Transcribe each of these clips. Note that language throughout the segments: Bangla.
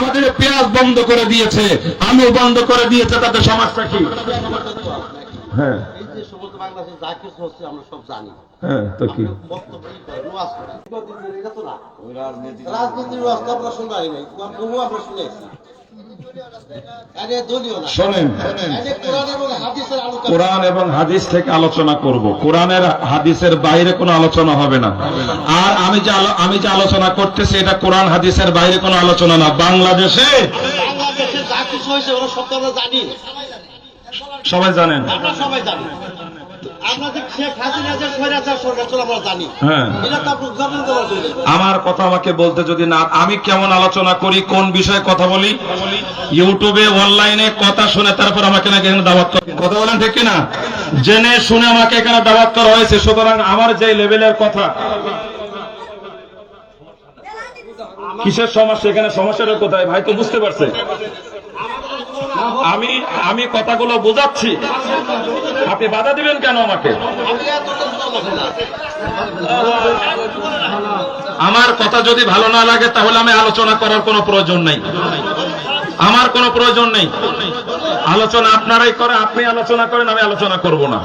আমাদের পেঁয়াজ বন্ধ করে দিয়েছে আলু বন্ধ করে দিয়েছে তাতে সমস্যা কি হ্যাঁ এই যে সমস্ত বাংলাদেশে যা কিছু হচ্ছে আমরা সব জানি হ্যাঁ তো কি বক্তব্য ই করে, ওয়াজ করে। এটা তো না। রাজনীতির রাস্তা আমরা শুনাই নাই আমরা শুনেছি কোরআন এবং হাদিস থেকে আলোচনা করব। কোরআনের হাদিসের বাইরে কোনো আলোচনা হবে না। আর আমি যে আমি যে আলোচনা করতেছি এটা কোরআন হাদিসের বাইরে কোনো আলোচনা না। বাংলাদেশে বাংলাদেশে যা কিছু হয়েছে ওরা সব জানি। সবাই জানেন। সবাই জানি। আমরা হ্যাঁ। আমার কথা আমাকে বলতে যদি না আমি কেমন আলোচনা করি কোন বিষয়ে কথা বলি? ইউটিউবে অনলাইনে কথা শুনে তারপর আমাকে নাকি এখানে দাওয়াত করে কথা বলেন ঠিক না জেনে শুনে আমাকে এখানে দাওয়াত করা হয়েছে। সুতরাং আমার যে লেভেলের কথা কিসের সমস্যা? এখানে সমস্যাটা কোথায়? ভাই তো বুঝতে পারছে। আমি আমি কথাগুলো বোঝাচ্ছি। আপনি বাধা দিবেন কেন আমাকে? আমার কথা যদি ভালো না লাগে, তাহলে আমি আলোচনা করার কোনো প্রয়োজন নেই। আমার কোনো প্রয়োজন নেই। আলোচনা আপনারাই করে, আপনি আলোচনা করেন, আমি আলোচনা করব না।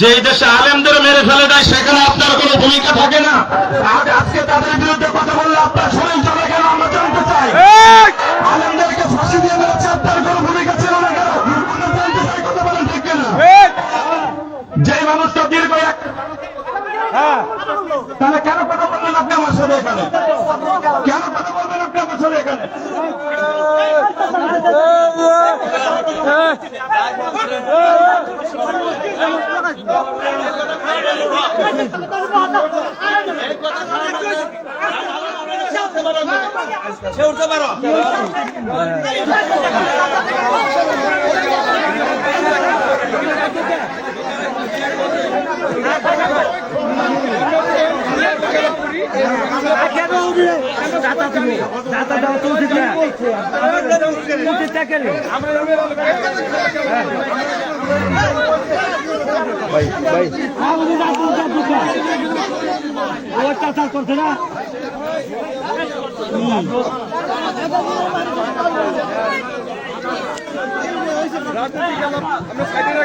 যেই দেশে আলেমদের মেরে ফেলে দেয়, সেখানে আপনার কোনো ভূমিকা থাকে না। আজকে তাদের বিরুদ্ধে কথা বললে আপনার শরীর চলে কেন? আমরা জানতে এখানে কেন? কথা বলবেন আপনি আমার এখানে করছে না?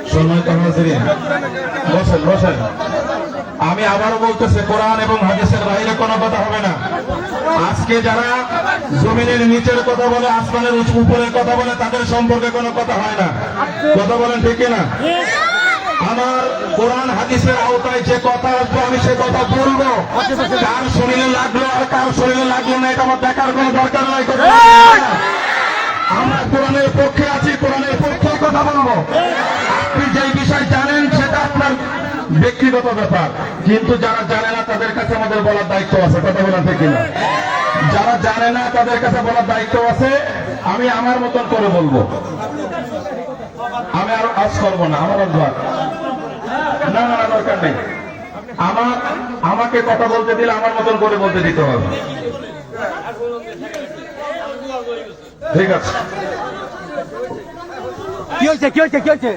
সম্মানিত হাজিরিন, বসেন বসেন। আমি আবারও বলতেছি, কোরআন এবং হাদিসের বাইরে কোনো কথা হবে না। আজকে যারা জমিনের নিচের কথা বলে, আসমানের উপরের কথা বলে, তাদের সম্পর্কে কোনো কথা হয় না। কথা বলেন ঠিক না আমার কোরআন, হাদিসের আওতায় যে কথা আসবে, আমি সে কথা বলব। কার শরীরে লাগল আর কার শরীরে লাগল না, এটা আমার দেখার কোনো দরকার নাই। আমরা কোরআনের পক্ষে আছি, কোরআনের পক্ষে কথা বলব। ব্যক্তিগত ব্যাপার কিন্তু যারা জানে না তাদের কাছে আমাদের বলার দায়িত্ব আছে কথা বলা ঠিক না যারা জানে না তাদের কাছে বলার দায়িত্ব আছে আমি আমার মতন করে বলব। আমি আর আজ করব না আমার অভ্যাস না না না, দরকার নেই। আমার আমাকে কথা বলতে দিলে আমার মতন করে বলতে দিতে হবে। ঠিক আছে। কি হয়েছে কি হয়েছে কি হয়েছে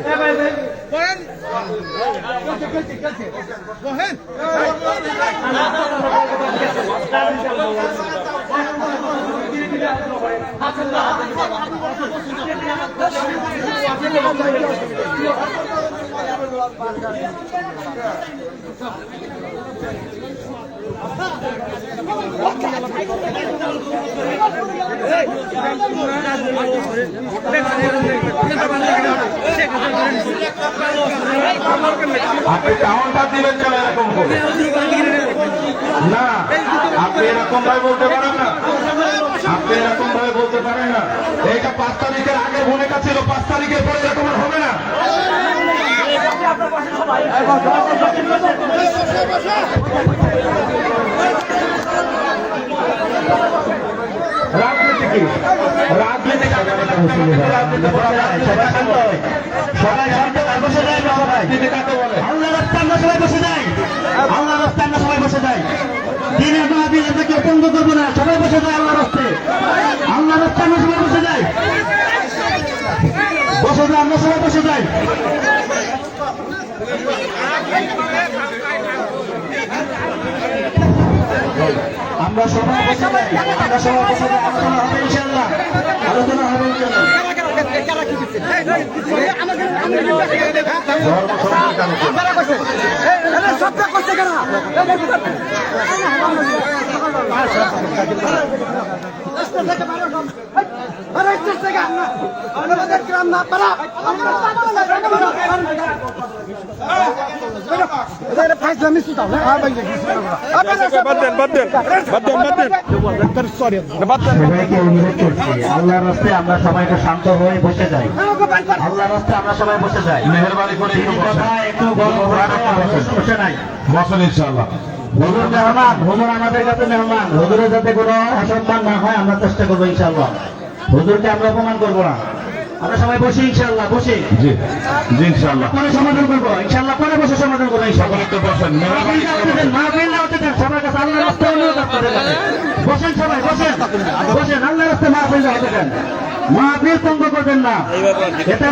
আপনি কাউন্টার দিবেন কেন এরকম করে না, আপনি এরকম ভাবে বলতে পারেন না। আপনি এরকম ভাবে বলতে পারেন না। এইটা পাঁচ তারিখের আগে ভূমিকা ছিল পাঁচ তারিখের পরে এরকম হবে না। রাজনীতি কি? রাজনীতি সবাই শান্ত। যায়। আল্লাহ রাস্তায় সবাই বসে যাই। আল্লাহ রাস্তায় আমরা সবাই বসে যাই। দিনের মাহবিল আমরা কেউ বন্ধ করব বসে যায় আল্লাহ রাস্তায় আল্লাহ রাস্তায় আমরা সবাই বসে যাই। আমরা সবাই বসে যাই। আমরা সবাই আমরা সবাই বসে আলোচনা হবে ইনশাআল্লাহ আলোচনা হবে ইনশাআল্লাহ ধর্ম সম্পর্কে আলোচনা। সবাইকে অনুরোধ করছি আল্লাহর রাস্তায় আমরা সবাইকে শান্ত হয়ে বসে যাই আল্লাহর রাস্তায় আমরা সবাই বসে যাই মেহরবানি করে একটু বসে নাই বসেন ইনশাআল্লাহ হুজুর মেহমান হুজুর আমাদের কাছে মেহমান হুজুরের যাতে কোনো অসম্মান না হয় আমরা চেষ্টা করব ইনশাআল্লাহ হুজুরকে আমরা অপমান করব না। আমরা সবাই বসি ইনশাআল্লাহ বসি। জি জি ইনশাআল্লাহ। পরে সমাধান করব ইনশাআল্লাহ পরে বসে সমাধান করব ইনশাআল্লাহ। সকলে তো বসেন না মাহফিল না হতে দেন সবার কাছে আল্লাহ রাস্তা অনুরোধ আপনাদের কাছে। বসেন সবাই বসেন বসেন আল্লাহ রাস্তা মাহফিল না হতে দেন মাহফিল ভঙ্গ করবেন না। এটা